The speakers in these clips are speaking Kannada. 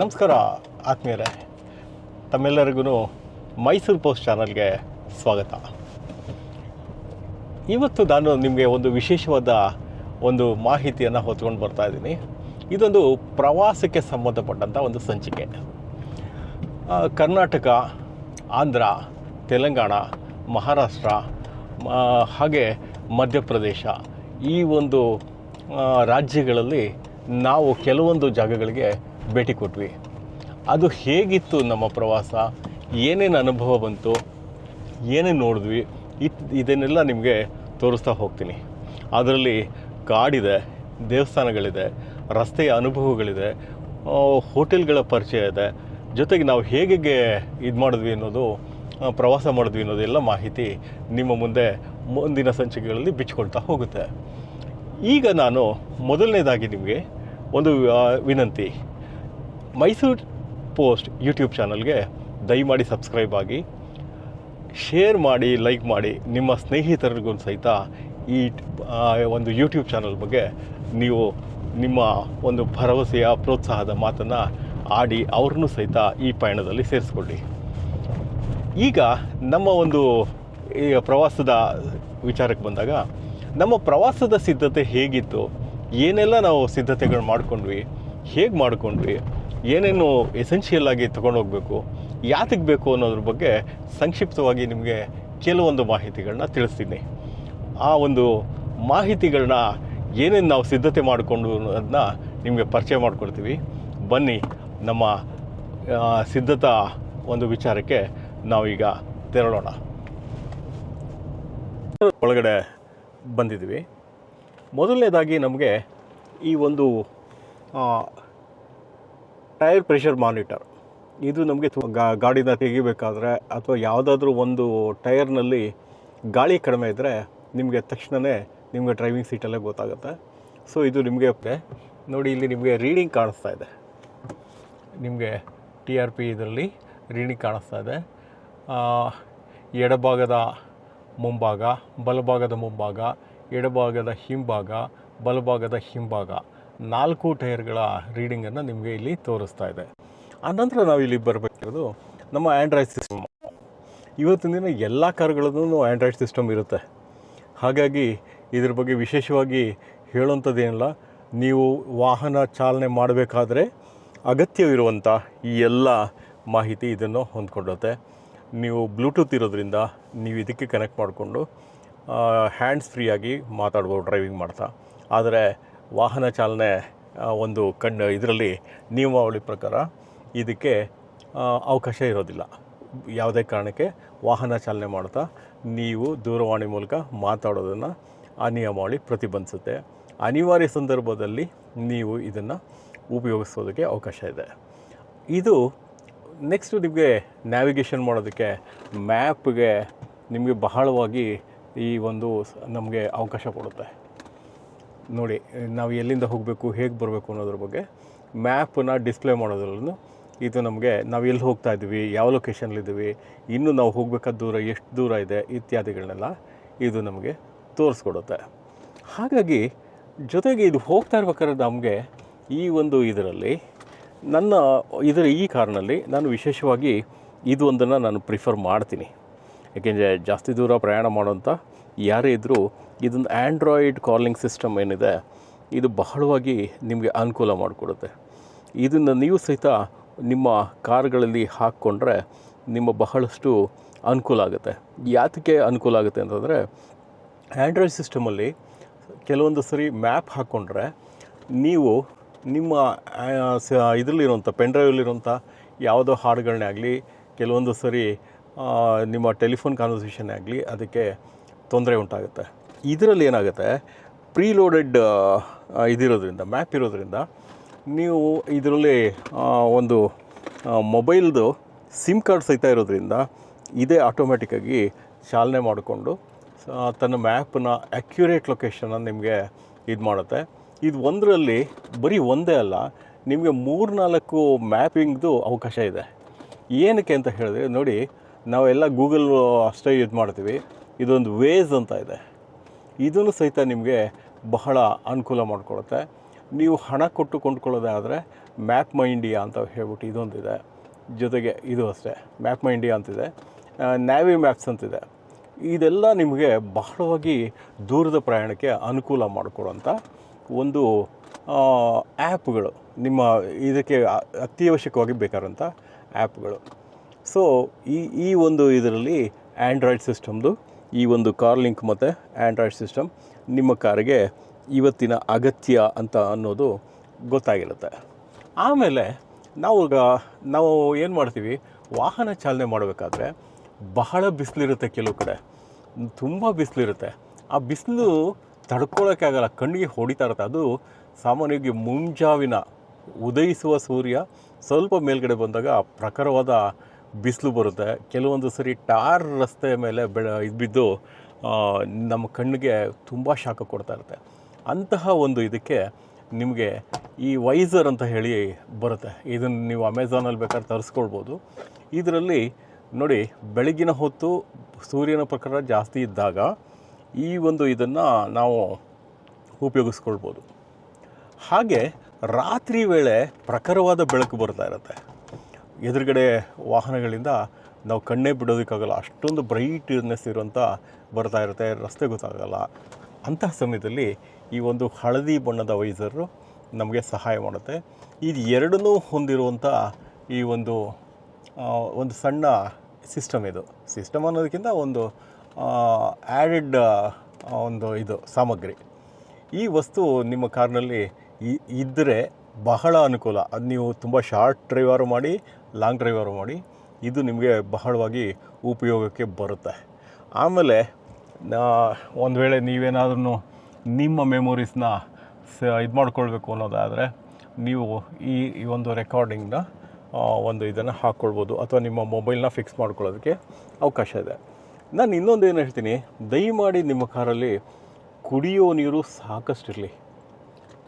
ನಮಸ್ಕಾರ, ಆತ್ಮೀಯರೇ. ತಮ್ಮೆಲ್ಲರಿಗೂ ಮೈಸೂರು ಪೋಸ್ಟ್ ಚಾನಲ್ಗೆ ಸ್ವಾಗತ. ಇವತ್ತು ನಾನು ನಿಮಗೆ ಒಂದು ವಿಶೇಷವಾದ ಒಂದು ಮಾಹಿತಿಯನ್ನು ಹೊತ್ಕೊಂಡು ಬರ್ತಾ ಇದ್ದೀನಿ. ಇದೊಂದು ಪ್ರವಾಸಕ್ಕೆ ಸಂಬಂಧಪಟ್ಟಂಥ ಒಂದು ಸಂಚಿಕೆ. ಕರ್ನಾಟಕ, ಆಂಧ್ರ, ತೆಲಂಗಾಣ, ಮಹಾರಾಷ್ಟ್ರ ಹಾಗೆ ಮಧ್ಯಪ್ರದೇಶ ಈ ಒಂದು ರಾಜ್ಯಗಳಲ್ಲಿ ನಾವು ಕೆಲವೊಂದು ಜಾಗಗಳಿಗೆ ಭೇಟಿ ಕೊಟ್ವಿ. ಅದು ಹೇಗಿತ್ತು ನಮ್ಮ ಪ್ರವಾಸ? ಏನೇನು ಅನುಭವ ಬಂತು? ಏನೇನು ನೋಡಿದ್ವಿ? ಇತ್, ಇದನ್ನೆಲ್ಲ ನಿಮಗೆ ತೋರಿಸ್ತಾ ಹೋಗ್ತೀನಿ. ಅದರಲ್ಲಿ ಕಾಡಿದೆ, ದೇವಸ್ಥಾನಗಳಿದೆ, ರಸ್ತೆಯ ಅನುಭವಗಳಿದೆ ಹೋಟೆಲ್ಗಳ ಪರಿಚಯ ಇದೆ. ಜೊತೆಗೆ ನಾವು ಹೇಗೆ ಇದು ಮಾಡಿದ್ವಿ ಅನ್ನೋದು ಪ್ರವಾಸ ಮಾಡಿದ್ವಿ ಅನ್ನೋದೆಲ್ಲ ಮಾಹಿತಿ ನಿಮ್ಮ ಮುಂದೆ ಮುಂದಿನ ಸಂಚಿಕೆಗಳಲ್ಲಿ ಬಿಚ್ಕೊಳ್ತಾ ಹೋಗುತ್ತೆ. ಈಗ ನಾನು ಮೊದಲನೇದಾಗಿ ನಿಮಗೆ ಒಂದು ವಿನಂತಿ. ಮೈಸೂರು ಪೋಸ್ಟ್ ಯೂಟ್ಯೂಬ್ ಚಾನಲ್ಗೆ ದಯಮಾಡಿ ಸಬ್ಸ್ಕ್ರೈಬ್ ಆಗಿ, ಶೇರ್ ಮಾಡಿ, ಲೈಕ್ ಮಾಡಿ, ನಿಮ್ಮ ಸ್ನೇಹಿತರಿಗೂ ಸಹಿತ ಈ ಒಂದು ಯೂಟ್ಯೂಬ್ ಚಾನಲ್ ಬಗ್ಗೆ ನೀವು ನಿಮ್ಮ ಒಂದು ಭರವಸೆಯ, ಪ್ರೋತ್ಸಾಹದ ಮಾತನ್ನು ಆಡಿ ಅವ್ರನ್ನೂ ಸಹಿತ ಈ ಪಯಣದಲ್ಲಿ ಸೇರಿಸ್ಕೊಳ್ಳಿ. ಈಗ ನಮ್ಮ ಒಂದು, ಈ ಪ್ರವಾಸದ ವಿಚಾರಕ್ಕೆ ಬಂದಾಗ, ನಮ್ಮ ಪ್ರವಾಸದ ಸಿದ್ಧತೆ ಹೇಗಿತ್ತು? ಏನೆಲ್ಲ ನಾವು ಸಿದ್ಧತೆಗಳು ಮಾಡ್ಕೊಂಡ್ವಿ? ಹೇಗೆ ಮಾಡ್ಕೊಂಡ್ವಿ? ಏನೇನು ಎಸೆನ್ಷಿಯಲ್ ಆಗಿ ಹೋಗಬೇಕು ಯಾತಕ್ಕೆ ಬೇಕು ಅನ್ನೋದ್ರ ಬಗ್ಗೆ ಸಂಕ್ಷಿಪ್ತವಾಗಿ ನಿಮಗೆ ಕೆಲವೊಂದು ಮಾಹಿತಿಗಳನ್ನ ತಿಳಿಸ್ತೀನಿ. ಆ ಒಂದು ಮಾಹಿತಿಗಳನ್ನ ಏನೇನು ನಾವು ಸಿದ್ಧತೆ ಮಾಡಿಕೊಂಡು ಅನ್ನೋದನ್ನ ನಿಮಗೆ ಪರಿಚಯ ಮಾಡಿಕೊಡ್ತೀವಿ. ಬನ್ನಿ, ನಮ್ಮ ಸಿದ್ಧತಾ ಒಂದು ವಿಚಾರಕ್ಕೆ ನಾವೀಗ ತೆರಳೋಣ. ಒಳಗಡೆ ಬಂದಿದ್ದೀವಿ. ಮೊದಲನೇದಾಗಿ ನಮಗೆ ಈ ಒಂದು ಟೈರ್ ಪ್ರೆಷರ್ ಮಾನಿಟರ್. ಇದು ನಮಗೆ ಗಾಡಿನ ತೆಗಿಬೇಕಾದ್ರೆ ಅಥವಾ ಯಾವುದಾದ್ರೂ ಒಂದು ಟೈರ್ನಲ್ಲಿ ಗಾಳಿ ಕಡಿಮೆ ಇದ್ದರೆ ನಿಮಗೆ ತಕ್ಷಣವೇ ನಿಮಗೆ ಡ್ರೈವಿಂಗ್ ಸೀಟಲ್ಲೇ ಗೊತ್ತಾಗುತ್ತೆ. ಸೊ ಇದು ನಿಮಗೆ ನೋಡಿ, ಇಲ್ಲಿ ನಿಮಗೆ ರೀಡಿಂಗ್ ಕಾಣಿಸ್ತಾ ಇದೆ. ನಿಮಗೆ ಟಿ ಆರ್ ಪಿ ಇದರಲ್ಲಿ ರೀಡಿಂಗ್ ಕಾಣಿಸ್ತಾ ಇದೆ. ಎಡಭಾಗದ ಮುಂಭಾಗ, ಬಲಭಾಗದ ಮುಂಭಾಗ, ಎಡಭಾಗದ ಹಿಂಭಾಗ, ಬಲಭಾಗದ ಹಿಂಭಾಗ. ನಾಲ್ಕು ಟೈರ್ಗಳ ರೀಡಿಂಗನ್ನು ನಿಮಗೆ ಇಲ್ಲಿ ತೋರಿಸ್ತಾ ಇದೆ. ಆನಂತರ ನಾವು ಇಲ್ಲಿ ಬರಬೇಕಿರೋದು ನಮ್ಮ ಆ್ಯಂಡ್ರಾಯ್ಡ್ ಸಿಸ್ಟಮ್ ಇವತ್ತಿನ ದಿನ ಎಲ್ಲ ಕಾರ್ಗಳಲ್ಲೂ ಆ್ಯಂಡ್ರಾಯ್ಡ್ ಸಿಸ್ಟಮ್ ಇರುತ್ತೆ. ಹಾಗಾಗಿ ಇದ್ರ ಬಗ್ಗೆ ವಿಶೇಷವಾಗಿ ಹೇಳುವಂಥದ್ದೇನಿಲ್ಲ, ನೀವು ವಾಹನ ಚಾಲನೆ ಮಾಡಬೇಕಾದ್ರೆ ಅಗತ್ಯವಿರುವಂಥ ಈ ಎಲ್ಲ ಮಾಹಿತಿ ಇದನ್ನು ಹೊಂದ್ಕೊಂಡುತ್ತೆ ನೀವು ಬ್ಲೂಟೂತ್ ಇರೋದ್ರಿಂದ ನೀವು ಇದಕ್ಕೆ ಕನೆಕ್ಟ್ ಮಾಡಿಕೊಂಡು ಹ್ಯಾಂಡ್ಸ್ ಫ್ರೀಯಾಗಿ ಮಾತಾಡ್ಬೋದು ಡ್ರೈವಿಂಗ್ ಮಾಡ್ತಾ. ಆದರೆ ವಾಹನ ಚಾಲನೆ ಒಂದು ಕಣ್ಣು ಇದರಲ್ಲಿ ನಿಯಮಾವಳಿ ಪ್ರಕಾರ ಇದಕ್ಕೆ ಅವಕಾಶ ಇರೋದಿಲ್ಲ. ಯಾವುದೇ ಕಾರಣಕ್ಕೆ ವಾಹನ ಚಾಲನೆ ಮಾಡ್ತಾ ನೀವು ದೂರವಾಣಿ ಮೂಲಕ ಮಾತಾಡೋದನ್ನು ಆ ನಿಯಮಾವಳಿ ಪ್ರತಿಬಂಧಿಸುತ್ತೆ. ಅನಿವಾರ್ಯ ಸಂದರ್ಭದಲ್ಲಿ ನೀವು ಇದನ್ನು ಉಪಯೋಗಿಸೋದಕ್ಕೆ ಅವಕಾಶ ಇದೆ. ಇದು ನೆಕ್ಸ್ಟು ನಿಮಗೆ ನ್ಯಾವಿಗೇಷನ್ ಮಾಡೋದಕ್ಕೆ ಮ್ಯಾಪ್ಗೆ ನಿಮಗೆ ಬಹಳವಾಗಿ ಈ ಒಂದು ನಮಗೆ ಅವಕಾಶ ಕೊಡುತ್ತೆ. ನೋಡಿ, ನಾವು ಎಲ್ಲಿಂದ ಹೋಗಬೇಕು, ಹೇಗೆ ಬರಬೇಕು ಅನ್ನೋದ್ರ ಬಗ್ಗೆ ಮ್ಯಾಪನ್ನ ಡಿಸ್ಪ್ಲೇ ಮಾಡೋದ್ರಲ್ಲೂ ಇದು ನಮಗೆ ನಾವು ಎಲ್ಲಿ ಹೋಗ್ತಾ ಇದ್ದೀವಿ, ಯಾವ ಲೊಕೇಶನ್ಲಿದ್ದೀವಿ ಇನ್ನೂ ನಾವು ಹೋಗಬೇಕಾದ ದೂರ, ಎಷ್ಟು ದೂರ ಇದೆ ಇತ್ಯಾದಿಗಳನ್ನೆಲ್ಲ ಇದು ನಮಗೆ ತೋರಿಸ್ಕೊಡುತ್ತೆ. ಹಾಗಾಗಿ ಜೊತೆಗೆ ಇದು ಹೋಗ್ತಾ ಇರ್ಬೇಕಾದ್ರೆ ನಮಗೆ ಈ ಒಂದು ಇದರಲ್ಲಿ, ನನ್ನ ಇದರ ಈ ಕಾರಣಲ್ಲಿ ನಾನು ವಿಶೇಷವಾಗಿ ಇದು ಒಂದನ್ನು ನಾನು ಪ್ರಿಫರ್ ಮಾಡ್ತೀನಿ. ಏಕೆಂದರೆ ಜಾಸ್ತಿ ದೂರ ಪ್ರಯಾಣ ಮಾಡೋಂಥ ಯಾರೇ ಇದ್ದರೂ ಇದೊಂದು ಆ್ಯಂಡ್ರಾಯ್ಡ್ ಕಾಲಿಂಗ್ ಸಿಸ್ಟಮ್ ಏನಿದೆ, ಇದು ಬಹಳವಾಗಿ ನಿಮಗೆ ಅನುಕೂಲ ಮಾಡಿಕೊಡುತ್ತೆ. ಇದನ್ನು ನೀವು ಸಹಿತ ನಿಮ್ಮ ಕಾರ್ಗಳಲ್ಲಿ ಹಾಕ್ಕೊಂಡ್ರೆ ನಿಮ್ಮ ಬಹಳಷ್ಟು ಅನುಕೂಲ ಆಗುತ್ತೆ. ಯಾತಕ್ಕೆ ಅನುಕೂಲ ಆಗುತ್ತೆ ಅಂತಂದರೆ ಆ್ಯಂಡ್ರಾಯ್ಡ್ ಸಿಸ್ಟಮಲ್ಲಿ ಕೆಲವೊಂದು ಸರಿ ಮ್ಯಾಪ್ ಹಾಕ್ಕೊಂಡ್ರೆ ನೀವು ನಿಮ್ಮ ಇದರಲ್ಲಿರುವಂಥ ಪೆನ್ ಡ್ರೈವಲ್ಲಿರುವಂಥ ಯಾವುದೋ ಹಾಡುಗಳನ್ನೇ ಆಗಲಿ, ಕೆಲವೊಂದು ಸರಿ ನಿಮ್ಮ ಟೆಲಿಫೋನ್ ಕಾನ್ವರ್ಸೇಷನ್ ಆಗಲಿ, ಅದಕ್ಕೆ ತೊಂದರೆ ಉಂಟಾಗುತ್ತೆ. ಇದರಲ್ಲಿ ಏನಾಗುತ್ತೆ? ಪ್ರೀಲೋಡೆಡ್ ಇದಿರೋದ್ರಿಂದ ಮ್ಯಾಪ್ ಇರೋದ್ರಿಂದ ನೀವು ಇದರಲ್ಲಿ ಒಂದು ಮೊಬೈಲ್ದು ಸಿಮ್ ಕಾರ್ಡ್ ಸಹಿತ ಇರೋದ್ರಿಂದ ಇದೇ ಆಟೋಮೆಟಿಕ್ಕಾಗಿ ಚಾಲನೆ ಮಾಡಿಕೊಂಡು ತನ್ನ ಮ್ಯಾಪನ್ನ ಅಕ್ಯುರೇಟ್ ಲೊಕೇಶನ್ನ ನಿಮಗೆ ಇದು ಮಾಡುತ್ತೆ. ಇದು ಒಂದರಲ್ಲಿ, ಬರೀ ಒಂದೇ ಅಲ್ಲ, ನಿಮಗೆ ಮೂರು ನಾಲ್ಕು ಮ್ಯಾಪಿಂಗ್ದು ಅವಕಾಶ ಇದೆ. ಏನಕ್ಕೆ ಅಂತ ಹೇಳಿದ್ರೆ, ನೋಡಿ, ನಾವೆಲ್ಲ ಗೂಗಲ್ ಅಷ್ಟೇ ಯೂಸ್ ಮಾಡ್ತೀವಿ. ಇದೊಂದು ವೇಸ್ ಅಂತ ಇದೆ. ಇದನ್ನು ಸಹಿತ ನಿಮಗೆ ಬಹಳ ಅನುಕೂಲ ಮಾಡಿಕೊಡುತ್ತೆ. ನೀವು ಹಣ ಕೊಟ್ಟು ಕೊಂಡ್ಕೊಳ್ಳೋದೇ ಆದರೆ ಮ್ಯಾಪ್ ಮೈ ಇಂಡಿಯಾ ಅಂತ ಹೇಳ್ಬಿಟ್ಟು ಇದೊಂದಿದೆ. ಜೊತೆಗೆ ಇದು ಅಷ್ಟೇ, ಮ್ಯಾಪ್ ಮೈ ಇಂಡಿಯಾ ಅಂತಿದೆ ನ್ಯಾವಿ ಮ್ಯಾಪ್ಸ್ ಅಂತಿದೆ. ಇದೆಲ್ಲ ನಿಮಗೆ ಬಹಳವಾಗಿ ದೂರದ ಪ್ರಯಾಣಕ್ಕೆ ಅನುಕೂಲ ಮಾಡಿಕೊಡುವಂಥ ಒಂದು ಆ್ಯಪ್ಗಳು, ನಿಮ್ಮ ಇದಕ್ಕೆ ಅತ್ಯವಶ್ಯಕವಾಗಿ ಬೇಕಾದಂಥ ಆ್ಯಪ್ಗಳು. ಸೊ, ಈ ಈ ಒಂದು ಇದರಲ್ಲಿ ಆ್ಯಂಡ್ರಾಯ್ಡ್ ಸಿಸ್ಟಮ್ದು ಈ ಒಂದು ಕಾರ್ ಲಿಂಕ್ ಮತ್ತು ಆ್ಯಂಡ್ರಾಯ್ಡ್ ಸಿಸ್ಟಮ್ ನಿಮ್ಮ ಕಾರಿಗೆ ಇವತ್ತಿನ ಅಗತ್ಯ ಅಂತ ಅನ್ನೋದು ಗೊತ್ತಾಗಿರುತ್ತೆ. ಆಮೇಲೆ ನಾವು ನಾವು ಏನು ಮಾಡ್ತೀವಿ? ವಾಹನ ಚಾಲನೆ ಮಾಡಬೇಕಾದ್ರೆ ಬಹಳ ಬಿಸಿಲಿರುತ್ತೆ ಕೆಲವು ಕಡೆ. ತುಂಬ ಬಿಸಿಲಿರುತ್ತೆ. ಆ ಬಿಸಿಲು ತಡ್ಕೊಳ್ಳೋಕ್ಕಾಗಲ್ಲ ಕಣ್ಣಿಗೆ ಹೊಡಿತಾ ಇರುತ್ತೆ. ಅದು ಸಾಮಾನ್ಯವಾಗಿ ಮುಂಜಾವಿನ ಉದಯಿಸುವ ಸೂರ್ಯ ಸ್ವಲ್ಪ ಮೇಲ್ಗಡೆ ಬಂದಾಗ ಪ್ರಖರವಾದ ಬಿಸಿಲು ಬರುತ್ತೆ. ಕೆಲವೊಂದು ಸರಿ ಟಾರ್ ರಸ್ತೆ ಮೇಲೆ ಬೆಳ, ಇದು ಬಿದ್ದು ನಮ್ಮ ಕಣ್ಣಿಗೆ ತುಂಬ ಶಾಖ ಕೊಡ್ತಾ ಇರುತ್ತೆ. ಅಂತಹ ಒಂದು ಇದಕ್ಕೆ ನಿಮಗೆ ಈ ವೈಸರ್ ಅಂತ ಹೇಳಿ ಬರುತ್ತೆ. ಇದನ್ನು ನೀವು ಅಮೆಝಾನಲ್ಲಿ ಬೇಕಾದ್ರೆ ತರಿಸ್ಕೊಳ್ಬೋದು. ಇದರಲ್ಲಿ ನೋಡಿ, ಬೆಳಗಿನ ಹೊತ್ತು ಸೂರ್ಯನ ಪ್ರಕಾರ ಜಾಸ್ತಿ ಇದ್ದಾಗ ಈ ಒಂದು ಇದನ್ನು ನಾವು ಉಪಯೋಗಿಸ್ಕೊಳ್ಬೋದು. ಹಾಗೆ ರಾತ್ರಿ ವೇಳೆ ಪ್ರಖರವಾದ ಬೆಳಕು ಬರ್ತಾ ಇರುತ್ತೆ. ಎದುರುಗಡೆ ವಾಹನಗಳಿಂದ ನಾವು ಕಣ್ಣೇ ಬಿಡೋದಕ್ಕಾಗಲ್ಲ, ಅಷ್ಟೊಂದು ಬ್ರೈಟ್ನೆಸ್ ಇರುವಂಥ ಬರ್ತಾ ಇರುತ್ತೆ, ರಸ್ತೆ ಗೊತ್ತಾಗಲ್ಲ. ಅಂತಹ ಸಮಯದಲ್ಲಿ ಈ ಒಂದು ಹಳದಿ ಬಣ್ಣದ ವೈಸರು ನಮಗೆ ಸಹಾಯ ಮಾಡುತ್ತೆ. ಇದು ಎರಡನ್ನೂ ಹೊಂದಿರುವಂಥ ಈ ಒಂದು ಒಂದು ಸಣ್ಣ ಸಿಸ್ಟಮ್ ಇದು. ಸಿಸ್ಟಮ್ ಅನ್ನೋದಕ್ಕಿಂತ ಒಂದು ಆ್ಯಡೆಡ್ ಒಂದು ಇದು, ಸಾಮಗ್ರಿ. ಈ ವಸ್ತು ನಿಮ್ಮ ಕಾರ್ನಲ್ಲಿ ಇದ್ದರೆ ಬಹಳ ಅನುಕೂಲ. ಅದು ನೀವು ತುಂಬ ಶಾರ್ಟ್ ಡ್ರೈವರು ಮಾಡಿ ಲಾಂಗ್ ಡ್ರೈವರು ಮಾಡಿ, ಇದು ನಿಮಗೆ ಬಹಳವಾಗಿ ಉಪಯೋಗಕ್ಕೆ ಬರುತ್ತೆ. ಆಮೇಲೆ ಒಂದು ವೇಳೆ ನೀವೇನಾದ್ರೂ ನಿಮ್ಮ ಮೆಮೊರೀಸ್ನ ಸ ಇದು ಮಾಡ್ಕೊಳ್ಬೇಕು ಅನ್ನೋದಾದರೆ, ನೀವು ಈ ಒಂದು ರೆಕಾರ್ಡಿಂಗ್ನ ಒಂದು ಇದನ್ನು ಹಾಕ್ಕೊಳ್ಬೋದು ಅಥವಾ ನಿಮ್ಮ ಮೊಬೈಲ್ನ ಫಿಕ್ಸ್ ಮಾಡ್ಕೊಳ್ಳೋದಕ್ಕೆ ಅವಕಾಶ ಇದೆ. ನಾನು ಇನ್ನೊಂದು ಏನು ಹೇಳ್ತೀನಿ, ದಯಮಾಡಿ ನಿಮ್ಮ ಕಾರಲ್ಲಿ ಕುಡಿಯೋ ನೀರು ಸಾಕಷ್ಟಿರಲಿ.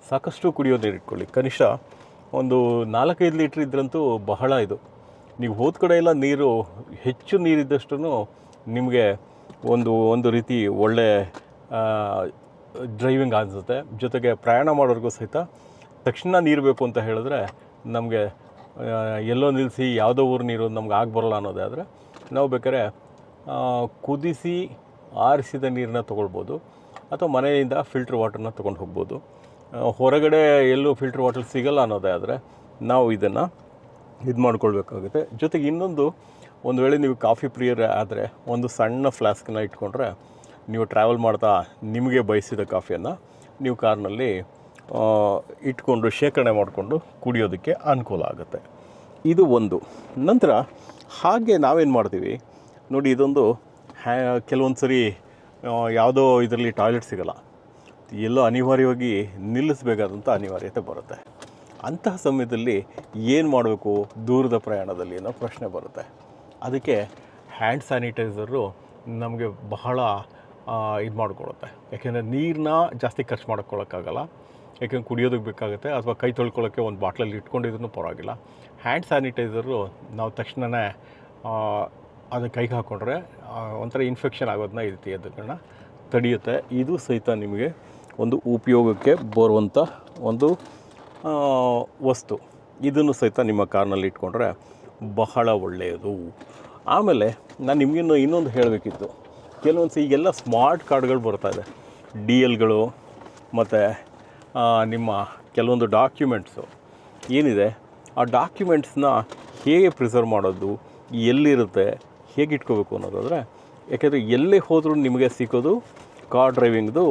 ಸಾಕಷ್ಟು ಕುಡಿಯೋ ನೀರು ಇಟ್ಕೊಳ್ಳಿ. ಕನಿಷ್ಠ ಒಂದು ನಾಲ್ಕೈದು ಲೀಟ್ರ್ ಇದ್ರಂತೂ ಬಹಳ ಇದು. ನೀವು ಹೋದ ಕಡೆ ಎಲ್ಲ ನೀರು, ಹೆಚ್ಚು ನೀರಿದ್ದಷ್ಟು ನಿಮಗೆ ಒಂದು ಒಂದು ರೀತಿ ಒಳ್ಳೆ ಡ್ರೈವಿಂಗ್ ಅನಿಸುತ್ತೆ. ಜೊತೆಗೆ ಪ್ರಯಾಣ ಮಾಡೋರಿಗೂ ಸಹಿತ ತಕ್ಷಣ ನೀರು ಬೇಕು ಅಂತ ಹೇಳಿದ್ರೆ ನಮಗೆ ಎಲ್ಲೋ ನಿಲ್ಲಿಸಿ ಯಾವುದೋ ಊರು ನೀರು ನಮ್ಗೆ ಆಗಿಬರಲ್ಲ ಅನ್ನೋದೇ ಅನ್ನೋದಾದರೆ ನಾವು ಬೇಕಾದ್ರೆ ಕುದಿಸಿ ಆರಿಸಿದ ನೀರನ್ನ ತೊಗೊಳ್ಬೋದು. ಅಥವಾ ಮನೆಯಿಂದ ಫಿಲ್ಟ್ರ್ ವಾಟರ್ನ ತೊಗೊಂಡು ಹೋಗ್ಬೋದು. ಹೊರಗಡೆ ಎಲ್ಲೂ ಫಿಲ್ಟರ್ ವಾಟರ್ ಸಿಗಲ್ಲ ಅನ್ನೋದೇ ಆದರೆ ನಾವು ಇದನ್ನು ಇದು ಮಾಡ್ಕೊಳ್ಬೇಕಾಗುತ್ತೆ. ಜೊತೆಗೆ ಇನ್ನೊಂದು, ಒಂದು ವೇಳೆ ನೀವು ಕಾಫಿ ಪ್ರಿಯರೇ ಆದರೆ ಒಂದು ಸಣ್ಣ ಫ್ಲಾಸ್ಕನ್ನ ಇಟ್ಕೊಂಡ್ರೆ ನೀವು ಟ್ರಾವೆಲ್ ಮಾಡ್ತಾ ನಿಮಗೆ ಬಯಸಿದ ಕಾಫಿಯನ್ನು ನೀವು ಕಾರ್ನಲ್ಲಿ ಇಟ್ಕೊಂಡು ಶೇಖರಣೆ ಮಾಡಿಕೊಂಡು ಕುಡಿಯೋದಕ್ಕೆ ಅನುಕೂಲ ಆಗುತ್ತೆ. ಇದು ಒಂದು. ನಂತರ ಹಾಗೆ ನಾವೇನು ಮಾಡ್ತೀವಿ? ನೋಡಿ ಇದೊಂದು ಹ್ಯಾ ಕೆಲವೊಂದು ಸರಿ ಯಾವುದೋ ಇದರಲ್ಲಿ ಟಾಯ್ಲೆಟ್ ಸಿಗಲ್ಲ. ಎಲ್ಲೋ ಅನಿವಾರ್ಯವಾಗಿ ನಿಲ್ಲಿಸಬೇಕಾದಂಥ ಅನಿವಾರ್ಯತೆ ಬರುತ್ತೆ. ಅಂತಹ ಸಮಯದಲ್ಲಿ ಏನು ಮಾಡಬೇಕು ದೂರದ ಪ್ರಯಾಣದಲ್ಲಿ ಅನ್ನೋ ಪ್ರಶ್ನೆ ಬರುತ್ತೆ. ಅದಕ್ಕೆ ಹ್ಯಾಂಡ್ ಸ್ಯಾನಿಟೈಸರು ನಮಗೆ ಬಹಳ ಇದು ಮಾಡಿಕೊಡುತ್ತೆ. ಯಾಕೆಂದರೆ ನೀರನ್ನ ಜಾಸ್ತಿ ಖರ್ಚು ಮಾಡ್ಕೊಳ್ಳೋಕ್ಕಾಗಲ್ಲ ಯಾಕೆಂದ್ರೆ ಕುಡಿಯೋದಕ್ಕೆ ಬೇಕಾಗುತ್ತೆ, ಅಥವಾ ಕೈ ತೊಳ್ಕೊಳ್ಳೋಕ್ಕೆ ಒಂದು ಬಾಟ್ಲಲ್ಲಿ ಇಟ್ಕೊಂಡಿದ್ರು ಪರವಾಗಿಲ್ಲ. ಹ್ಯಾಂಡ್ ಸ್ಯಾನಿಟೈಸರು ನಾವು ತಕ್ಷಣವೇ ಅದು ಕೈಗೆ ಹಾಕ್ಕೊಂಡ್ರೆ ಒಂಥರ ಇನ್ಫೆಕ್ಷನ್ ಆಗೋದನ್ನ ಈ ರೀತಿ ಅದನ್ನು ತಡೆಯುತ್ತೆ. ಇದು ಸಹಿತ ನಿಮಗೆ ಒಂದು ಉಪಯೋಗಕ್ಕೆ ಬರುವಂಥ ಒಂದು ವಸ್ತು. ಇದನ್ನು ಸಹಿತ ನಿಮ್ಮ ಕಾರ್ನಲ್ಲಿ ಇಟ್ಕೊಂಡ್ರೆ ಬಹಳ ಒಳ್ಳೆಯದು. ಆಮೇಲೆ ನಾನು ನಿಮಗಿನ್ನು ಇನ್ನೊಂದು ಹೇಳಬೇಕಿತ್ತು. ಕೆಲವೊಂದು ಈಗೆಲ್ಲ ಸ್ಮಾರ್ಟ್ ಕಾರ್ಡ್ಗಳು ಬರ್ತಾ ಇದೆ. ಡಿ ಎಲ್ಗಳು ಮತ್ತು ನಿಮ್ಮ ಕೆಲವೊಂದು ಡಾಕ್ಯುಮೆಂಟ್ಸು. ಏನಿದೆ? ಆ ಡಾಕ್ಯುಮೆಂಟ್ಸ್ನ ಹೇಗೆ ಪ್ರಿಸರ್ವ್ ಮಾಡೋದು, ಎಲ್ಲಿರುತ್ತೆ, ಹೇಗೆ ಇಟ್ಕೋಬೇಕು ಅನ್ನೋದಾದರೆ, ಯಾಕೆಂದರೆ ಎಲ್ಲೇ ಹೋದರೂ ನಿಮಗೆ ಸಿಗೋದು ಕಾರ್ ಡ್ರೈವಿಂಗ್ದು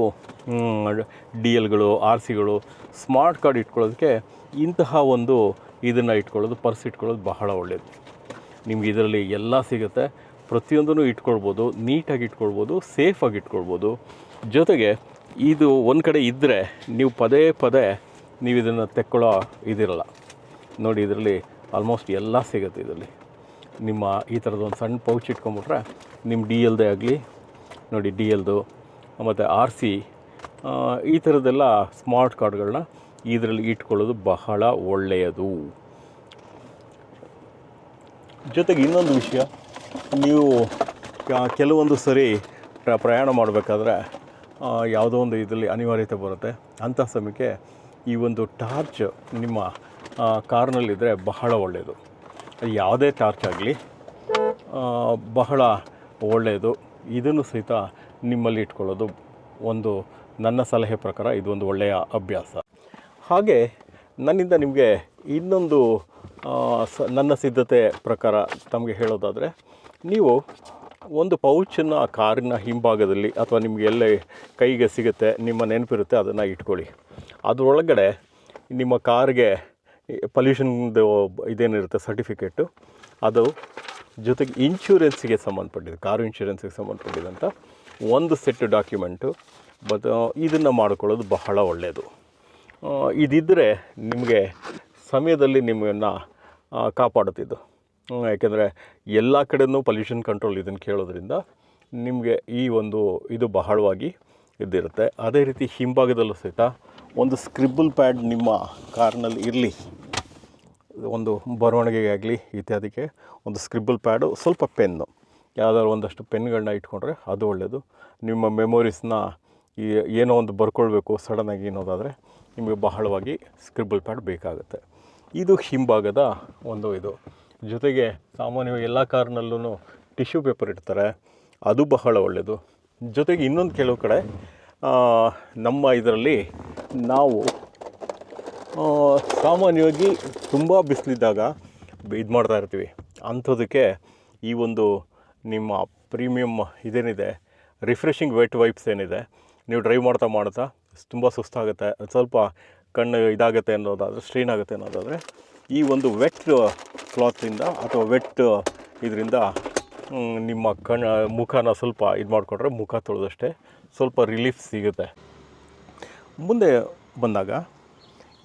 ಡಿ ಎಲ್ಗಳು ಆರ್ ಸಿಗಳು ಸ್ಮಾರ್ಟ್ ಕಾರ್ಡ್ ಇಟ್ಕೊಳ್ಳೋದಕ್ಕೆ ಇಂತಹ ಒಂದು ಇದನ್ನು ಇಟ್ಕೊಳ್ಳೋದು ಪರ್ಸ್ ಇಟ್ಕೊಳ್ಳೋದು ಬಹಳ ಒಳ್ಳೆಯದು ನಿಮ್ಗೆ ಇದರಲ್ಲಿ ಎಲ್ಲ ಸಿಗುತ್ತೆ. ಪ್ರತಿಯೊಂದನ್ನು ಇಟ್ಕೊಳ್ಬೋದು, ನೀಟಾಗಿ ಇಟ್ಕೊಳ್ಬೋದು ಸೇಫಾಗಿ ಇಟ್ಕೊಳ್ಬೋದು. ಜೊತೆಗೆ ಇದು ಒಂದು ಕಡೆ ಇದ್ದರೆ ನೀವು ಪದೇ ಪದೇ ನೀವು ಇದನ್ನು ತೆಕ್ಕೊಳ್ಳೋ ಇದಿರಲ್ಲ. ನೋಡಿ ಇದರಲ್ಲಿ ಆಲ್ಮೋಸ್ಟ್ ಎಲ್ಲ ಸಿಗುತ್ತೆ ಇದರಲ್ಲಿ. ನಿಮ್ಮ ಈ ಥರದ್ದು ಒಂದು ಸಣ್ಣ ಪೌಚ್ ಇಟ್ಕೊಂಬಿಟ್ರೆ ನಿಮ್ಮ ಡಿ ಎಲ್ದೇ ಆಗಲಿ, ನೋಡಿ ಡಿ ಎಲ್ದು ಮತ್ತು ಆರ್ ಸಿ ಈ ಥರದ್ದೆಲ್ಲ ಸ್ಮಾರ್ಟ್ ಕಾರ್ಡ್ಗಳನ್ನ ಇದರಲ್ಲಿ ಇಟ್ಕೊಳ್ಳೋದು ಬಹಳ ಒಳ್ಳೆಯದು. ಜೊತೆಗೆ ಇನ್ನೊಂದು ವಿಷಯ, ನೀವು ಕೆಲವೊಂದು ಸರಿ ಪ್ರ- ಪ್ರಯಾಣ ಮಾಡಬೇಕಾದ್ರೆ ಯಾವುದೋ ಒಂದು ಇದರಲ್ಲಿ ಅನಿವಾರ್ಯತೆ ಬರುತ್ತೆ. ಅಂಥ ಸಮಯಕ್ಕೆ ಈ ಒಂದು ಟಾರ್ಚ್ ನಿಮ್ಮ ಕಾರ್ನಲ್ಲಿದ್ದರೆ ಬಹಳ ಒಳ್ಳೆಯದು. ಯಾವುದೇ ಟಾರ್ಚ್ ಆಗಲಿ ಬಹಳ ಒಳ್ಳೆಯದು. ಇದನ್ನು ಸಹಿತ ನಿಮ್ಮಲ್ಲಿ ಇಟ್ಕೊಳ್ಳೋದು ಒಂದು ನನ್ನ ಸಲಹೆ ಪ್ರಕಾರ ಇದೊಂದು ಒಳ್ಳೆಯ ಅಭ್ಯಾಸ. ಹಾಗೆ ನನ್ನಿಂದ ನಿಮಗೆ ಇನ್ನೊಂದು ಸ, ನನ್ನ ಸಿದ್ಧತೆ ಪ್ರಕಾರ ತಮಗೆ ಹೇಳೋದಾದರೆ, ನೀವು ಒಂದು ಪೌಚನ್ನು ಕಾರಿನ ಹಿಂಭಾಗದಲ್ಲಿ ಅಥವಾ ನಿಮಗೆ ಎಲ್ಲೇ ಕೈಗೆ ಸಿಗುತ್ತೆ, ನಿಮ್ಮ ನೆನಪಿರುತ್ತೆ, ಅದನ್ನು ಇಟ್ಕೊಳ್ಳಿ. ಅದರೊಳಗಡೆ ನಿಮ್ಮ ಕಾರ್ಗೆ ಪಲ್ಯೂಷನ್ದು ಇದೇನಿರುತ್ತೆ ಸರ್ಟಿಫಿಕೇಟು, ಅದು ಜೊತೆಗೆ ಇನ್ಶೂರೆನ್ಸಿಗೆ ಸಂಬಂಧಪಟ್ಟಿದೆ, ಕಾರು ಇನ್ಶೂರೆನ್ಸಿಗೆ ಸಂಬಂಧಪಟ್ಟಿದಂಥ ಒಂದು ಸೆಟ್ ಡಾಕ್ಯುಮೆಂಟು ಬಟ್ ಇದನ್ನು ಮಾಡ್ಕೊಳ್ಳೋದು ಬಹಳ ಒಳ್ಳೆಯದು ಇದಿದ್ದರೆ ನಿಮಗೆ ಸಮಯದಲ್ಲಿ ನಿಮ್ಮನ್ನು ಕಾಪಾಡುತ್ತಿದ್ದು. ಯಾಕೆಂದರೆ ಎಲ್ಲ ಕಡೆಯೂ ಪೊಲ್ಯೂಷನ್ ಕಂಟ್ರೋಲ್ ಇದನ್ನು ಕೇಳೋದ್ರಿಂದ ನಿಮಗೆ ಈ ಒಂದು ಇದು ಬಹಳವಾಗಿ ಇದ್ದಿರುತ್ತೆ. ಅದೇ ರೀತಿ ಹಿಂಭಾಗದಲ್ಲೂ ಸಹಿತ ಒಂದು ಸ್ಕ್ರಿಬಲ್ ಪ್ಯಾಡ್ ನಿಮ್ಮ ಕಾರ್ನಲ್ಲಿ ಇರಲಿ. ಒಂದು ಬರವಣಿಗೆಗಾಗಲಿ ಇತ್ಯಾದಿಗೆ ಒಂದು ಸ್ಕ್ರಿಬಲ್ ಪ್ಯಾಡು ಸ್ವಲ್ಪ ಪೆನ್ನು ಯಾವುದಾದ್ರು ಒಂದಷ್ಟು ಪೆನ್ಗಳನ್ನ ಇಟ್ಕೊಂಡ್ರೆ ಅದು ಒಳ್ಳೆಯದು ನಿಮ್ಮ ಮೆಮೊರೀಸ್ನ ಈ ಏನೋ ಒಂದು ಬರ್ಕೊಳ್ಬೇಕು ಸಡನ್ನಾಗಿ ಏನೋದಾದರೆ ನಿಮಗೆ ಬಹಳವಾಗಿ ಸ್ಕ್ರಿಬಲ್ ಪ್ಯಾಡ್ ಬೇಕಾಗುತ್ತೆ. ಇದು ಹಿಂಭಾಗದ ಒಂದು ಇದು. ಜೊತೆಗೆ ಸಾಮಾನ್ಯವಾಗಿ ಎಲ್ಲ ಕಾರ್ನಲ್ಲೂ ಟಿಶ್ಯೂ ಪೇಪರ್ ಇಡ್ತಾರೆ. ಅದು ಬಹಳ ಒಳ್ಳೆಯದು ಜೊತೆಗೆ ಇನ್ನೊಂದು ಕೆಲವು ಕಡೆ ನಮ್ಮ ಇದರಲ್ಲಿ ನಾವು ಸಾಮಾನ್ಯವಾಗಿ ತುಂಬ ಬಿಸಿಲಿದ್ದಾಗ ಇದು ಮಾಡ್ತಾ ಇರ್ತೀವಿ. ಅಂಥದಕ್ಕೆ ಈ ಒಂದು ನಿಮ್ಮ ಪ್ರೀಮಿಯಮ್ ಇದೇನಿದೆ? ರಿಫ್ರೆಶಿಂಗ್ ವೆಟ್ ವೈಪ್ಸ್ ಏನಿದೆ? ನೀವು ಡ್ರೈವ್ ಮಾಡ್ತಾ ಮಾಡ್ತಾ ತುಂಬ ಸುಸ್ತಾಗುತ್ತೆ. ಸ್ವಲ್ಪ ಕಣ್ಣು ಇದಾಗುತ್ತೆ ಅನ್ನೋದಾದರೆ, ಸ್ಟ್ರೈನ್ ಆಗುತ್ತೆ ಅನ್ನೋದಾದರೆ, ಈ ಒಂದು ವೆಟ್ ಕ್ಲಾತಿಂದ ಅಥವಾ ವೆಟ್ ಇದರಿಂದ ನಿಮ್ಮ ಕಣ್ಣು ಮುಖನ ಸ್ವಲ್ಪ ಇದು ಮಾಡಿಕೊಂಡ್ರೆ ಮುಖ ತೊಳೆದಷ್ಟೇ ಸ್ವಲ್ಪ ರಿಲೀಫ್ ಸಿಗುತ್ತೆ. ಮುಂದೆ ಬಂದಾಗ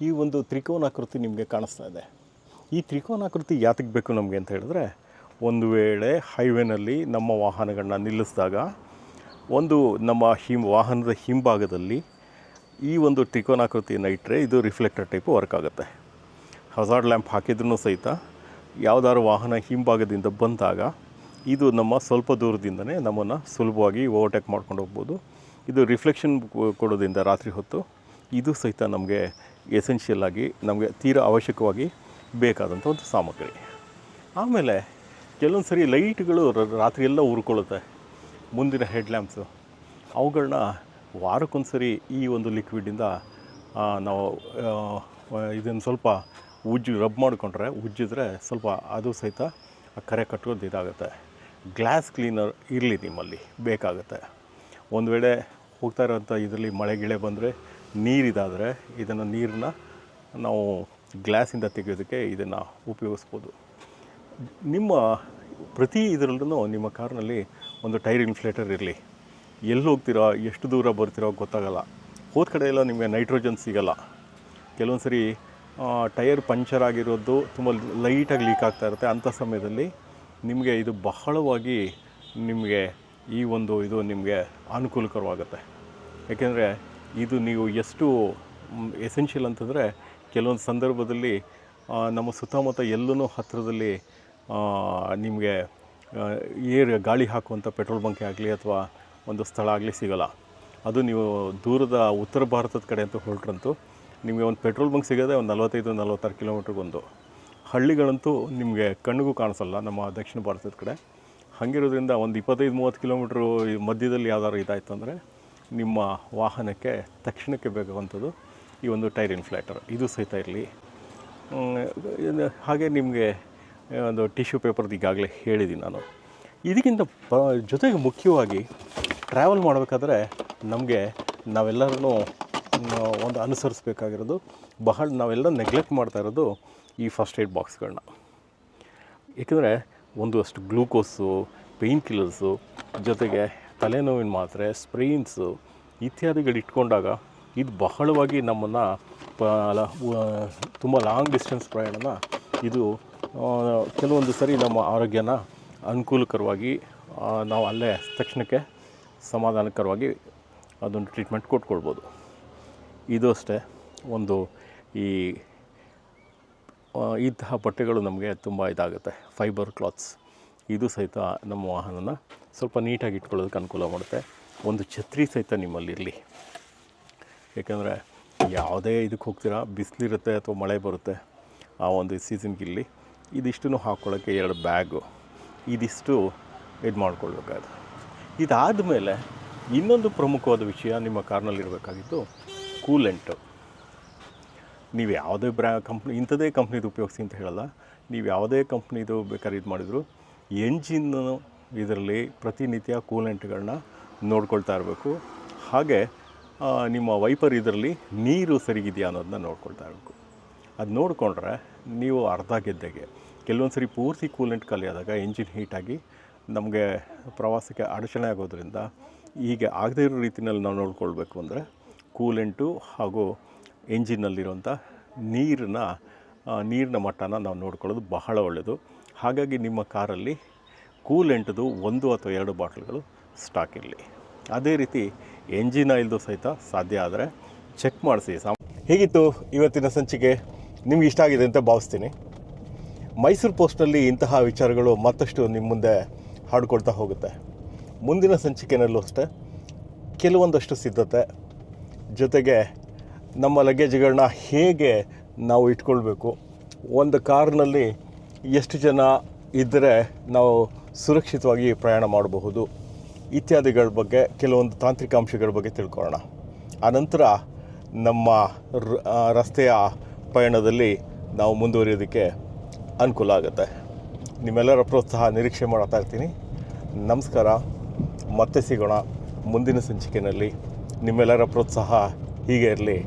ಈ ಒಂದು ತ್ರಿಕೋನಾಕೃತಿ ನಿಮಗೆ ಕಾಣಿಸ್ತಾ ಇದೆ. ಈ ತ್ರಿಕೋನಾಕೃತಿ ಯಾತಕ್ಕೆ ಬೇಕು ನಮಗೆ ಅಂತ ಹೇಳಿದ್ರೆ ಒಂದು ವೇಳೆ ಹೈವೇನಲ್ಲಿ ನಮ್ಮ ವಾಹನಗಳನ್ನ ನಿಲ್ಲಿಸಿದಾಗ ಒಂದು ನಮ್ಮ ಹಿಂ ವಾಹನದ ಹಿಂಭಾಗದಲ್ಲಿ ಈ ಒಂದು ತ್ರಿಕೋನಾಕೃತಿಯನ್ನು ಇಟ್ಟರೆ ಇದು ರಿಫ್ಲೆಕ್ಟರ್ ಟೈಪು ವರ್ಕ್ ಆಗುತ್ತೆ. ಹಜಾರ್ಡ್ ಲ್ಯಾಂಪ್ ಹಾಕಿದ್ರೂ ಸಹಿತ ಯಾವುದಾದ್ರು ವಾಹನ ಹಿಂಭಾಗದಿಂದ ಬಂದಾಗ ಇದು ನಮ್ಮ ಸ್ವಲ್ಪ ದೂರದಿಂದನೇ ನಮ್ಮನ್ನು ಸುಲಭವಾಗಿ ಓವರ್ಟೇಕ್ ಮಾಡ್ಕೊಂಡು ಹೋಗ್ಬೋದು. ಇದು ರಿಫ್ಲೆಕ್ಷನ್ ಕೊಡೋದ್ರಿಂದ ರಾತ್ರಿ ಹೊತ್ತು ಇದು ಸಹಿತ ನಮಗೆ ಎಸೆನ್ಷಿಯಲ್ ಆಗಿ ನಮಗೆ ತೀರಾ ಅವಶ್ಯಕವಾಗಿ ಬೇಕಾದಂಥ ಒಂದು ಸಾಮಗ್ರಿ. ಆಮೇಲೆ ಕೆಲವೊಂದು ಸರಿ ಲೈಟ್ಗಳು ರಾತ್ರಿ ಎಲ್ಲ ಉರ್ಕೊಳ್ಳುತ್ತೆ ಮುಂದಿನ ಹೆಡ್ ಲ್ಯಾಂಪ್ಸು ಅವುಗಳನ್ನ ವಾರಕ್ಕೊಂದು ಸರಿ ಈ ಒಂದು ಲಿಕ್ವಿಡಿಂದ ನಾವು ಇದನ್ನು ಸ್ವಲ್ಪ ಉಜ್ಜಿ, ರಬ್ ಮಾಡಿಕೊಂಡ್ರೆ, ಉಜ್ಜಿದ್ರೆ ಸ್ವಲ್ಪ ಅದು ಸಹಿತ ಕರೆ ಕಟ್ಟೋದು ಇದಾಗುತ್ತೆ. ಗ್ಲಾಸ್ ಕ್ಲೀನರ್ ಇರಲಿ ನಿಮ್ಮಲ್ಲಿ, ಬೇಕಾಗುತ್ತೆ. ಒಂದು ವೇಳೆ ಹೋಗ್ತಾ ಇರೋಂಥ ಇದರಲ್ಲಿ ಮಳೆ ಗಿಳೆ ಬಂದರೆ ನೀರಿದಾದರೆ ಇದನ್ನು ನೀರನ್ನ ನಾವು ಗ್ಲಾಸಿಂದ ತೆಗೆಯೋದಕ್ಕೆ ಇದನ್ನು ಉಪಯೋಗಿಸ್ಬೋದು. ನಿಮ್ಮ ಪ್ರತಿ ಇದರಲ್ಲೂ ನಿಮ್ಮ ಕಾರ್ನಲ್ಲಿ ಒಂದು ಟೈರ್ ಇನ್ಫ್ಲೇಟರ್ ಇರಲಿ. ಎಲ್ಲಿ ಹೋಗ್ತೀರೋ, ಎಷ್ಟು ದೂರ ಬರ್ತೀರೋ ಗೊತ್ತಾಗಲ್ಲ. ಹೋದ ಕಡೆ ನಿಮಗೆ ನೈಟ್ರೋಜನ್ ಸಿಗಲ್ಲ. ಕೆಲವೊಂದು ಸರಿ ಟೈರ್ ಪಂಚರ್ ಆಗಿರೋದು ತುಂಬ ಲೈಟಾಗಿ ಲೀಕ್ ಆಗ್ತಾ ಇರುತ್ತೆ. ಅಂಥ ಸಮಯದಲ್ಲಿ ನಿಮಗೆ ಇದು ಬಹಳವಾಗಿ ನಿಮಗೆ ಈ ಒಂದು ಇದು ನಿಮಗೆ ಅನುಕೂಲಕರವಾಗುತ್ತೆ. ಏಕೆಂದರೆ ಇದು ನೀವು ಎಷ್ಟು ಎಸೆನ್ಷಿಯಲ್ ಅಂತಂದರೆ ಕೆಲವೊಂದು ಸಂದರ್ಭದಲ್ಲಿ ನಮ್ಮ ಸುತ್ತಮುತ್ತ ಎಲ್ಲೂ ಹತ್ತಿರದಲ್ಲಿ ನಿಮಗೆ ಏರ್ ಗಾಳಿ ಹಾಕುವಂಥ ಪೆಟ್ರೋಲ್ ಬಂಕೆ ಆಗಲಿ ಅಥವಾ ಒಂದು ಸ್ಥಳ ಆಗಲಿ ಸಿಗೋಲ್ಲ. ಅದು ನೀವು ದೂರದ ಉತ್ತರ ಭಾರತದ ಕಡೆ ಅಂತ ಹೊರಟ್ರಂತೂ ನಿಮಗೆ ಒಂದು ಪೆಟ್ರೋಲ್ ಬಂಕ್ ಸಿಗೋದೇ ಒಂದು ನಲವತ್ತೈದು, ನಲವತ್ತಾರು ಕಿಲೋಮೀಟ್ರಿಗೊಂದು ಹಳ್ಳಿಗಳಂತೂ ನಿಮಗೆ ಕಣ್ಣಿಗೂ ಕಾಣಿಸಲ್ಲ ನಮ್ಮ ದಕ್ಷಿಣ ಭಾರತದ ಕಡೆ. ಹಾಗಿರೋದ್ರಿಂದ ಒಂದು ಇಪ್ಪತ್ತೈದು, ಮೂವತ್ತು ಕಿಲೋಮೀಟ್ರು ಮಧ್ಯದಲ್ಲಿ ಯಾವ್ದಾದ್ರು ಇದಾಯಿತು ಅಂದರೆ ನಿಮ್ಮ ವಾಹನಕ್ಕೆ ತಕ್ಷಣಕ್ಕೆ ಬೇಕಾಗುವಂಥದ್ದು ಈ ಒಂದು ಟೈರ್ ಇನ್ಫ್ಲೇಟರ್. ಇದು ಸಹಿತ ಇರಲಿ. ಹಾಗೆ ನಿಮಗೆ ಒಂದು ಟಿಶ್ಯೂ ಪೇಪರ್ದು ಈಗಾಗಲೇ ಹೇಳಿದ್ದೀನಿ ನಾನು. ಇದಕ್ಕಿಂತ ಪ, ಜೊತೆಗೆ ಮುಖ್ಯವಾಗಿ ಟ್ರಾವೆಲ್ ಮಾಡಬೇಕಾದ್ರೆ ನಮಗೆ ನಾವೆಲ್ಲರೂ ಒಂದು ಅನುಸರಿಸ್ಬೇಕಾಗಿರೋದು. ಬಹಳ ನಾವೆಲ್ಲ ನೆಗ್ಲೆಕ್ಟ್ ಮಾಡ್ತಾ ಇರೋದು ಈ ಫಸ್ಟ್ ಏಡ್ ಬಾಕ್ಸ್ಗಳನ್ನ. ಏಕೆಂದರೆ ಒಂದು ಅಷ್ಟು ಗ್ಲೂಕೋಸು ಪೇಯ್ನ್ ಕಿಲ್ಲರ್ಸು, ಜೊತೆಗೆ ತಲೆನೋವಿನ ಮಾತ್ರೆ, ಸ್ಪ್ರೇನ್ಸು ಇತ್ಯಾದಿಗಳು ಇಟ್ಕೊಂಡಾಗ ಇದು ಬಹಳವಾಗಿ ನಮ್ಮನ್ನು ಪ ತುಂಬ ಲಾಂಗ್ ಡಿಸ್ಟೆನ್ಸ್ ಪ್ರಯಾಣನ ಇದು ಕೆಲವೊಂದು ಸರಿ ನಮ್ಮ ಆರೋಗ್ಯನ ಅನುಕೂಲಕರವಾಗಿ ನಾವು ಅಲ್ಲೇ ತಕ್ಷಣಕ್ಕೆ ಸಮಾಧಾನಕರವಾಗಿ ಅದೊಂದು ಟ್ರೀಟ್ಮೆಂಟ್ ಕೊಟ್ಕೊಳ್ಬೋದು. ಇದು ಅಷ್ಟೇ. ಒಂದು ಈ ಇಂತಹ ಬಟ್ಟೆಗಳು ನಮಗೆ ತುಂಬ ಇದಾಗುತ್ತೆ. ಫೈಬರ್ ಕ್ಲಾತ್ಸ್ ಇದು ಸಹಿತ ನಮ್ಮ ವಾಹನನ ಸ್ವಲ್ಪ ನೀಟಾಗಿ ಇಟ್ಕೊಳ್ಳೋದಕ್ಕೆ ಅನುಕೂಲ ಮಾಡುತ್ತೆ. ಒಂದು ಛತ್ರಿ ಸಹಿತ ನಿಮ್ಮಲ್ಲಿರಲಿ ಏಕೆಂದರೆ ಯಾವುದೇ ಇದಕ್ಕೆ ಹೋಗ್ತೀರಾ, ಬಿಸಿಲಿರುತ್ತೆ ಅಥವಾ ಮಳೆ ಬರುತ್ತೆ, ಆ ಒಂದು ಸೀಸನ್ ಗಿಲ್ಲಿ ಇದಿಷ್ಟನ್ನು ಹಾಕ್ಕೊಳ್ಳೋಕ್ಕೆ ಎರಡು ಬ್ಯಾಗು. ಇದಿಷ್ಟು ಇದು ಮಾಡ್ಕೊಳ್ಬೇಕಾಗುತ್ತೆ ಇದಾದ ಮೇಲೆ ಇನ್ನೊಂದು ಪ್ರಮುಖವಾದ ವಿಷಯ ನಿಮ್ಮ ಕಾರ್ನಲ್ಲಿರಬೇಕಾಗಿತ್ತು ಕೂಲೆಂಟು. ನೀವು ಯಾವುದೇ ಬ್ರ್ಯಾ ಕಂಪ್ನಿ ಇಂಥದೇ ಕಂಪ್ನಿದು ಉಪಯೋಗಿಸಿ ಅಂತ ಹೇಳಲ್ಲ. ನೀವು ಯಾವುದೇ ಕಂಪ್ನಿದು ಬೇಕಾದ್ರೆ ಇದು ಮಾಡಿದ್ರು, ಎಂಜಿನ್ನು ಇದರಲ್ಲಿ ಪ್ರತಿನಿತ್ಯ ಕೂಲೆಂಟ್ಗಳನ್ನ ನೋಡ್ಕೊಳ್ತಾ ಇರಬೇಕು. ಹಾಗೆ ನಿಮ್ಮ ವೈಪರ್ ಇದರಲ್ಲಿ ನೀರು ಸರಿಗಿದೆಯಾ ಅನ್ನೋದನ್ನ ನೋಡ್ಕೊಳ್ತಾ ಇರಬೇಕು. ಅದು ನೋಡಿಕೊಂಡ್ರೆ ನೀವು ಅರ್ಧ ಗೆದ್ದೆಗೆ. ಕೆಲವೊಂದು ಸರಿ ಪೂರ್ತಿ ಕೂಲೆಂಟ್ ಖಾಲಿ ಆದಾಗ ಎಂಜಿನ್ ಹೀಟಾಗಿ ನಮಗೆ ಪ್ರವಾಸಕ್ಕೆ ಅಡಚಣೆ ಆಗೋದ್ರಿಂದ ಹೀಗೆ ಆಗದೇ ಇರೋ ರೀತಿಯಲ್ಲಿ ನಾವು ನೋಡ್ಕೊಳ್ಬೇಕು ಅಂದರೆ ಕೂಲೆಂಟು ಹಾಗೂ ಎಂಜಿನ್ನಲ್ಲಿರುವಂಥ ನೀರನ್ನ ಆ, ನೀರಿನ ಮಟ್ಟನ ನಾವು ನೋಡ್ಕೊಳ್ಳೋದು ಬಹಳ ಒಳ್ಳೆಯದು ಹಾಗಾಗಿ ನಿಮ್ಮ ಕಾರಲ್ಲಿ ಕೂಲೆಂಟ್ದು ಒಂದು ಅಥವಾ ಎರಡು ಬಾಟ್ಲ್ಗಳು ಸ್ಟಾಕ್ ಇರಲಿ. ಅದೇ ರೀತಿ ಎಂಜಿನ್ ಆಯಿಲ್ದು ಸಹಿತ ಸಾಧ್ಯ ಆದರೆ ಚೆಕ್ ಮಾಡಿಸಿ. ಸಾ ಹೇಗಿತ್ತು ಇವತ್ತಿನ ಸಂಚಿಕೆ? ನಿಮ್ಗೆ ಇಷ್ಟ ಆಗಿದೆ ಅಂತ ಭಾವಿಸ್ತೀನಿ. ಮೈಸೂರು ಪೋಸ್ಟ್ನಲ್ಲಿ ಇಂತಹ ವಿಚಾರಗಳು ಮತ್ತಷ್ಟು ನಿಮ್ಮ ಮುಂದೆ ಹಾಡ್ಕೊಳ್ತಾ ಹೋಗುತ್ತೆ. ಮುಂದಿನ ಸಂಚಿಕೆನಲ್ಲೂ ಅಷ್ಟೇ, ಕೆಲವೊಂದಷ್ಟು ಸಿದ್ಧತೆ, ಜೊತೆಗೆ ನಮ್ಮ ಲಗೇಜ್ಗಳನ್ನ ಹೇಗೆ ನಾವು ಇಟ್ಕೊಳ್ಬೇಕು, ಒಂದು ಕಾರ್ನಲ್ಲಿ ಎಷ್ಟು ಜನ ಇದ್ದರೆ ನಾವು ಸುರಕ್ಷಿತವಾಗಿ ಪ್ರಯಾಣ ಮಾಡಬಹುದು, ಇತ್ಯಾದಿಗಳ ಬಗ್ಗೆ, ಕೆಲವೊಂದು ತಾಂತ್ರಿಕ ಅಂಶಗಳ ಬಗ್ಗೆ ತಿಳ್ಕೊಳ್ಳೋಣ. ಆನಂತರ ನಮ್ಮ ರಸ್ತೆಯ ಪಯಣದಲ್ಲಿ ನಾವು ಮುಂದುವರಿಯೋದಕ್ಕೆ ಅನುಕೂಲ ಆಗುತ್ತೆ. ನಿಮ್ಮೆಲ್ಲರ ಪ್ರೋತ್ಸಾಹ, ನಿರೀಕ್ಷೆ ಮಾಡ್ತಾ ಇರ್ತೀನಿ. ನಮಸ್ಕಾರ. ಮತ್ತೆ ಸಿಗೋಣ ಮುಂದಿನ ಸಂಚಿಕೆಯಲ್ಲಿ. ನಿಮ್ಮೆಲ್ಲರ ಪ್ರೋತ್ಸಾಹ ಹೀಗೆ ಇರಲಿ.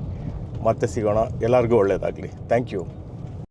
ಮತ್ತೆ ಸಿಗೋಣ. ಎಲ್ಲರಿಗೂ ಒಳ್ಳೆಯದಾಗಲಿ. Thank you